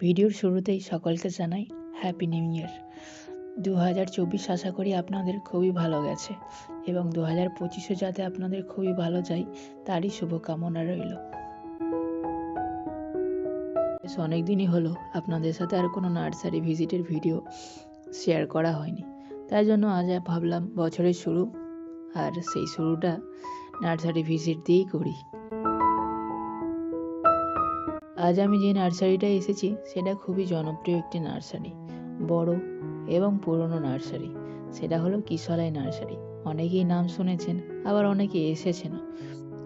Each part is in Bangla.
ভিডিওর শুরুতেই সকলকে জানাই হ্যাপি নিউ ইয়ার দু হাজার চব্বিশ আশা করি আপনাদের খুবই ভালো গেছে এবং দু হাজার পঁচিশে যাতে আপনাদের খুবই ভালো যায়, তারই শুভকামনা রইল। বেশ অনেক দিনই হলো আপনাদের সাথে আর কোনো নার্সারি ভিজিটের ভিডিও শেয়ার করা হয়নি। তাই জন্য আজ ভাবলাম বছরের শুরু, আর সেই শুরুটা নার্সারি ভিজিট দিয়েই করি। আজ আমি যে নার্সারিটায় এসেছি, সেটা খুবই জনপ্রিয় একটি নার্সারি। বড় এবং পুরনো নার্সারি। সেটা হলো কিশলাই নার্সারি। অনেকেই নাম শুনেছেন, আবার অনেকে এসেছেন।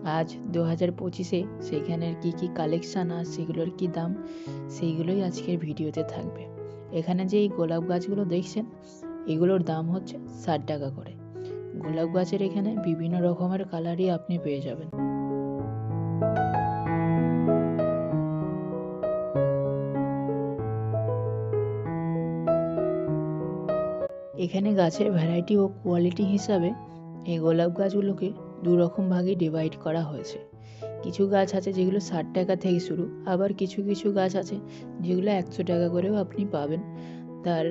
আজ দু হাজার পঁচিশে সেখানের কী কী কালেকশান আর সেগুলোর কী দাম, সেইগুলোই আজকের ভিডিওতে থাকবে। এখানে যে এই গোলাপ গাছগুলো দেখছেন, এগুলোর দাম হচ্ছে ষাট টাকা করে। গোলাপ গাছের এখানে বিভিন্ন রকমের কালারই আপনি পেয়ে যাবেন। এখানে গাছের ভ্যারাইটি ও কোয়ালিটি হিসাবে এই গোলাপ গাছগুলোকে দু রকম ভাগে ডিভাইড করা হয়েছে। কিছু গাছ আছে যেগুলো ষাট টাকা থেকে শুরু, আবার কিছু কিছু গাছ আছে যেগুলো একশো টাকা করেও আপনি পাবেন। তার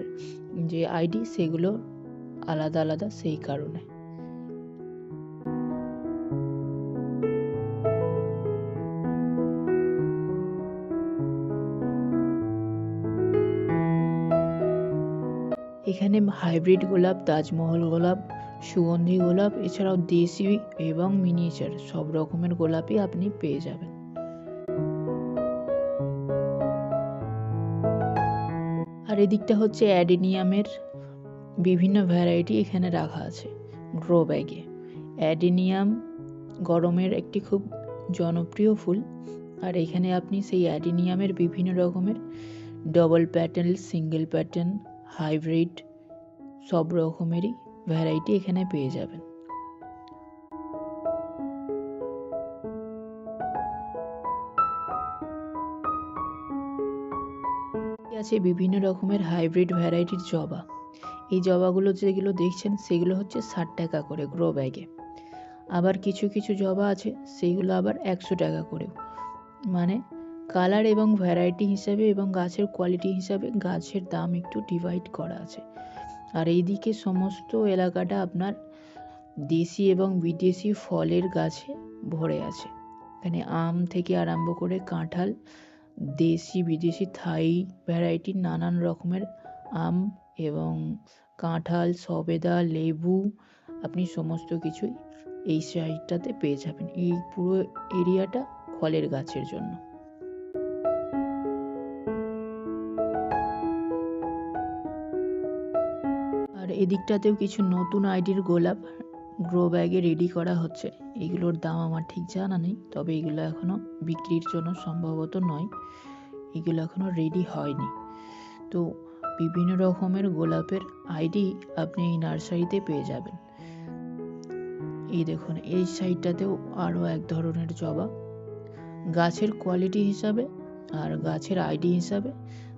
যে আইডি সেগুলো আলাদা আলাদা সেই কারণে। এখানে হাইব্রিড গোলাপ, তাজমহল গোলাপ, সুগন্ধি গোলাপ, এছাড়াও দেশি এবং মিনিয়েচার সব রকমের গোলাপই আপনি পেয়ে যাবেন। আর এদিকটা হচ্ছে অ্যাডেনিয়ামের বিভিন্ন ভ্যারাইটি এখানে রাখা আছে গ্রো ব্যাগে অ্যাডেনিয়াম গরমের একটি খুব জনপ্রিয় ফুল। আর এখানে আপনি সেই অ্যাডেনিয়ামের বিভিন্ন রকমের double pattern single pattern hybrid সব রকমেরই ভ্যারাইটি এখানে পেয়ে যাবেন। আছে বিভিন্ন রকমের হাইব্রিড ভ্যারাইটির জবা। এই জবাগুলো যেগুলো দেখছেন, সেগুলো হচ্ছে ষাট টাকা করে গ্রো ব্যাগে। আবার কিছু কিছু জবা আছে সেইগুলো আবার একশো টাকা করে মানে কালার এবং ভ্যারাইটি হিসাবে এবং গাছের কোয়ালিটি হিসাবে গাছের দাম একটু ডিভাইড করা আছে। আর এইদিকে সমস্ত এলাকাটা আপনার দেশি এবং বিদেশি ফলের গাছে ভরে আছে। এখানে আম থেকে আরম্ভ করে কাঁঠাল, দেশি, বিদেশি, থাই ভ্যারাইটির নানান রকমের আম এবং কাঁঠাল, সবেদা, লেবু, আপনি সমস্ত কিছুই এই সাইডটাতে পেয়ে যাবেন। এই পুরো এরিয়াটা ফলের গাছের জন্য। এদিকটাতেও কিছু নতুন আইডির গোলাপ গ্রো ব্যাগে রেডি করা হচ্ছে। এগুলোর দাম আমার ঠিক জানা নেই, তবে এগুলো এখনও বিক্রির জন্য সম্ভবত নয়। এগুলো এখনও রেডি হয়নি। তো বিভিন্ন রকমের গোলাপের আইডি আপনি এই নার্সারিতে পেয়ে যাবেন। এই দেখুন, এই সাইডটাতেও আরও এক ধরনের জবা। গাছের কোয়ালিটি হিসাবে আর গাছের আইডি হিসাবে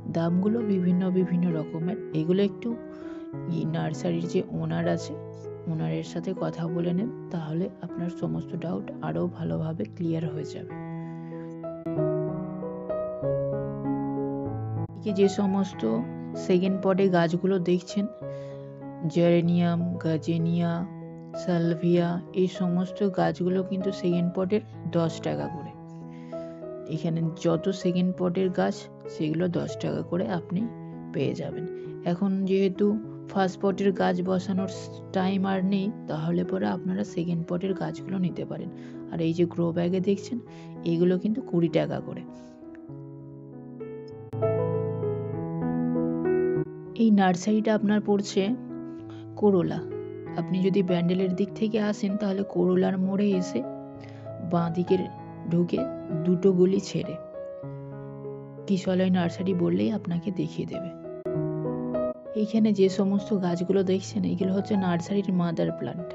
দামগুলো বিভিন্ন বিভিন্ন রকমের। এগুলো একটু এই নার্সারির যে ওনার আছে, ওনারের সাথে কথা বলে নেন, তাহলে আপনার সমস্ত ডাউট আরও ভালোভাবে ক্লিয়ার হয়ে যাবে। যে সমস্ত সেকেন্ড পটে গাছগুলো দেখছেন জেরেনিয়াম গাজেনিয়া সালভিয়া এই সমস্ত গাছগুলো কিন্তু সেকেন্ড পটের দশ টাকা করে। এখানে যত সেকেন্ড পটের গাছ, সেগুলো দশ টাকা করে আপনি পেয়ে যাবেন। এখন যেহেতু ফার্স্ট পটের গাছ বসানোর টাইম আর নেই, তাহলে পরে আপনারা সেকেন্ড পটের গাছগুলো নিতে পারেন। আর এই যে গ্রো ব্যাগে দেখছেন, এগুলো কিন্তু কুড়ি টাকা করে। এই নার্সারিটা আপনার পড়ছে করোলা আপনি যদি ব্যান্ডেলের দিক থেকে আসেন, তাহলে করোলার মোড়ে এসে বাঁ দিকের ঢুকে দুটো গলি ছেড়ে কিশলয় নার্সারি বললেই আপনাকে দেখিয়ে দেবে। এইখানে যে সমস্ত গাছগুলো দেখছেন, এগুলো হচ্ছে নার্সারির মাদার প্লান্ট।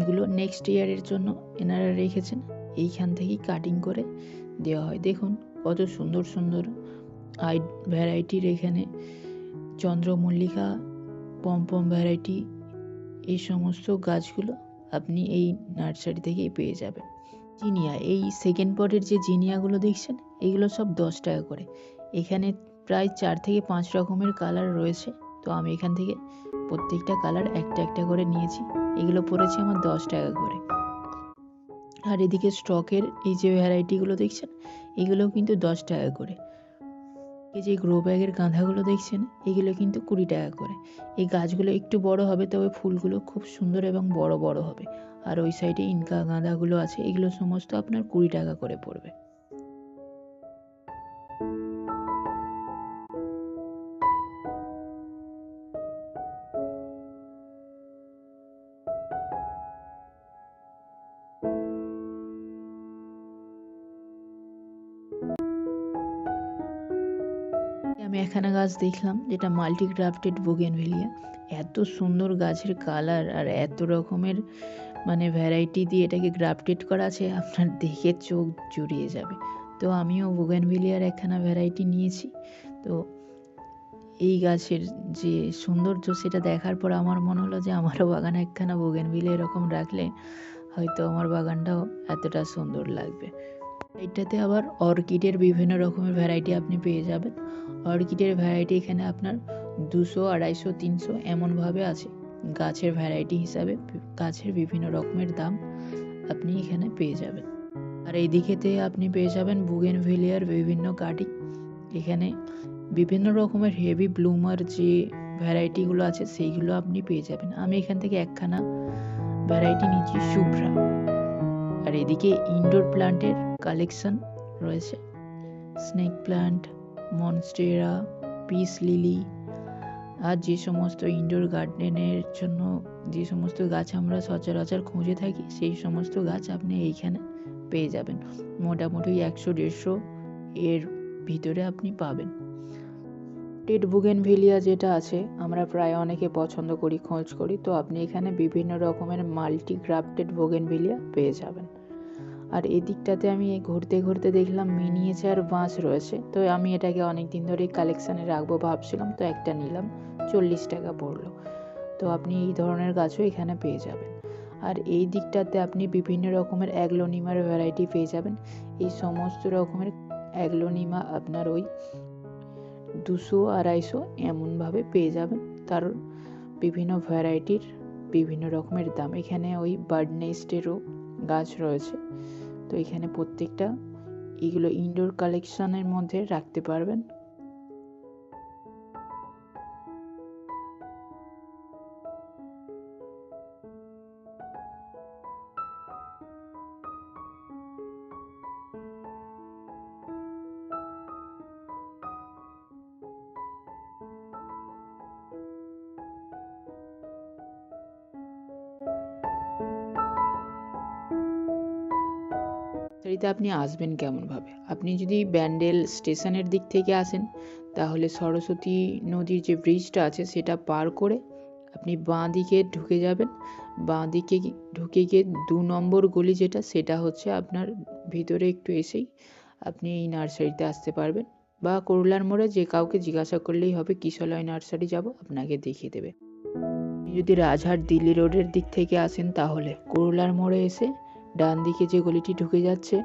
এগুলো নেক্সট ইয়ারের জন্য এনারা রেখেছেন। এইখান থেকেই কাটিং করে দেওয়া হয়। দেখুন, কত সুন্দর সুন্দর আই ভ্যারাইটির এখানে চন্দ্রমল্লিকা পমপম ভ্যারাইটি এই সমস্ত গাছগুলো আপনি এই নার্সারি থেকেই পেয়ে যাবেন। জিনিয়া, এই সেকেন্ড পটের যে জিনিয়াগুলো দেখছেন, এগুলো সব দশ টাকা করে। এখানে প্রায় চার থেকে পাঁচ রকমের কালার রয়েছে। তো আমি এখান থেকে প্রত্যেকটা কালার একটা একটা করে নিয়েছি। এগুলো পড়েছে আমার দশ টাকা করে। আর এদিকে স্টকের এই যে ভ্যারাইটিগুলো দেখছেন, এগুলোও কিন্তু দশ টাকা করে। এই যে গ্রো ব্যাগের গাঁদাগুলো দেখছেন, এগুলো কিন্তু কুড়ি টাকা করে। এই গাছগুলো একটু বড় হবে, তবে ফুলগুলো খুব সুন্দর এবং বড় বড় হবে। আর ওই সাইডে ইনকা গাঁদাগুলো আছে, এগুলো সমস্ত আপনার কুড়ি টাকা করে পড়বে। আমি এখানে গাছ দেখলাম, যেটা মাল্টি গ্রাফটেড বোগেনভেলিয়া। এত সুন্দর গাছের কালার আর এত রকমের মানে ভ্যারাইটি দিয়ে এটাকে গ্রাফটেড করা আছে, আপনার দেখে চোখ জুড়িয়ে যাবে। তো আমিও বোগেনভেলিয়ার একখানা ভ্যারাইটি নিয়েছি। তো এই গাছের যে সৌন্দর্য, সেটা দেখার পর আমার মনে হলো যে আমারও বাগানে একখানা বোগেনভিলিয়া এরকম রাখলে হয়তো আমার বাগানটাও এতটা সুন্দর লাগবে। এটাতে আবার অর্কিডের বিভিন্ন রকমের ভ্যারাইটি আপনি পেয়ে যাবেন। অর্কিডের ভ্যারাইটি এখানে আপনার দুশো, আড়াইশো, তিনশো এমনভাবে আছে। গাছের ভ্যারাইটি হিসাবে গাছের বিভিন্ন রকমের দাম আপনি এখানে পেয়ে যাবেন। আর এই দিকেতে আপনি পেয়ে যাবেন বুগেন ভিলিয়ার বিভিন্ন কাটিং। এখানে বিভিন্ন রকমের হেভি ব্লুমার যে ভ্যারাইটিগুলো আছে, সেইগুলো আপনি পেয়ে যাবেন। আমি এখান থেকে একখানা ভ্যারাইটি নিচ্ছি শুভ্রা। আর এদিকে ইনডোর প্লান্টের কালেকশন রয়েছে। Snake plant, monstera, peace lily, আর যে সমস্ত ইনডোর গার্ডেনের জন্য যে সমস্ত গাছ আমরা সচরাচর খুঁজে থাকি, সেই সমস্ত গাছ আপনি এইখানে পেয়ে যাবেন। মোটামুটি একশো, দেড়শো এর ভিতরে আপনি পাবেন। টেড বুগেনভিলিয়া যেটা আছে, আমরা প্রায় অনেকে পছন্দ করি, খোঁজ করি, তো আপনি এখানে বিভিন্ন রকমের মাল্টি গ্রাফটেড বুগেনভিলিয়া পেয়ে যাবেন। আর এই দিকটাতে আমি ঘুরতে ঘুরতে দেখলাম মিনিয়েচার বাঁশ রয়েছে। তো আমি এটাকে অনেক দিন ধরেই কালেকশানে রাখব ভাবছিলাম, তো একটা নিলাম, চল্লিশ টাকা পড়ল। তো আপনি এই ধরনের গাছও এখানে পেয়ে যাবেন। আর এই দিকটাতে আপনি বিভিন্ন রকমের অ্যাগলোনিমার ভ্যারাইটি পেয়ে যাবেন। এই সমস্ত রকমের অ্যাগ্লোনিমা আপনার ওই দুশো আড়াইশো এমনভাবে পেয়ে যাবেন। তার বিভিন্ন ভ্যারাইটির বিভিন্ন রকমের দাম। এখানে ওই বার্ড নেস্টেরও গাছ রয়েছে। তো এখানে প্রত্যেকটা এগুলো ইনডোর কালেকশনের মধ্যে রাখতে পারবেন। নার্সারিতে আপনি আসবেন কেমনভাবে? আপনি যদি ব্যান্ডেল স্টেশনের দিক থেকে আসেন, তাহলে সরস্বতী নদীর যে ব্রিজটা আছে সেটা পার করে আপনি বাঁ দিকে ঢুকে যাবেন। বাঁ দিকে ঢুকে গিয়ে দু নম্বর গলি যেটা, সেটা হচ্ছে আপনার ভিতরে একটু এসেই আপনি এই নার্সারিতে আসতে পারবেন বা করলার মোড়ে যে কাউকে জিজ্ঞাসা করলেই হবে, কিশলয় নার্সারি যাব, আপনাকে দেখিয়ে দেবে। যদি রাজহাট দিল্লি রোডের দিক থেকে আসেন, তাহলে করলার মোড়ে এসে ডান দিকে যে গলিটি ঢুকে যাচ্ছে,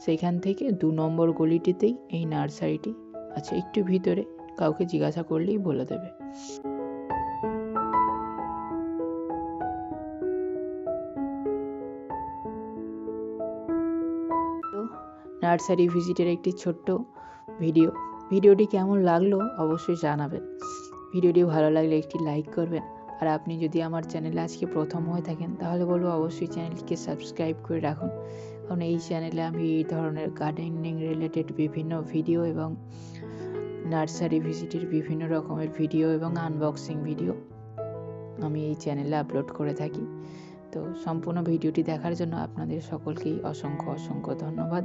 সেখান থেকে দু নম্বর গলিটিতেই এই নার্সারিটি আছে। একটু ভিতরে কাউকে জিজ্ঞাসা করলেই বলে দেবে। নার্সারি ভিজিটের একটি ছোট্ট ভিডিও। ভিডিওটি কেমন লাগল অবশ্যই জানাবেন। ভিডিওটি ভালো লাগলে একটি লাইক করবেন। আর আপনি যদি আমার চ্যানেলে আজকে প্রথম হয়ে থাকেন, তাহলে বলব অবশ্যই চ্যানেলটিকে সাবস্ক্রাইব করে রাখুন। কারণ এই চ্যানেলে আমি এই ধরনের গার্ডেনিং রিলেটেড বিভিন্ন ভিডিও এবং নার্সারি ভিজিটের বিভিন্ন রকমের ভিডিও এবং আনবক্সিং ভিডিও আমি এই চ্যানেলে আপলোড করে থাকি। তো সম্পূর্ণ ভিডিওটি দেখার জন্য আপনাদের সকলকেই অসংখ্য অসংখ্য ধন্যবাদ।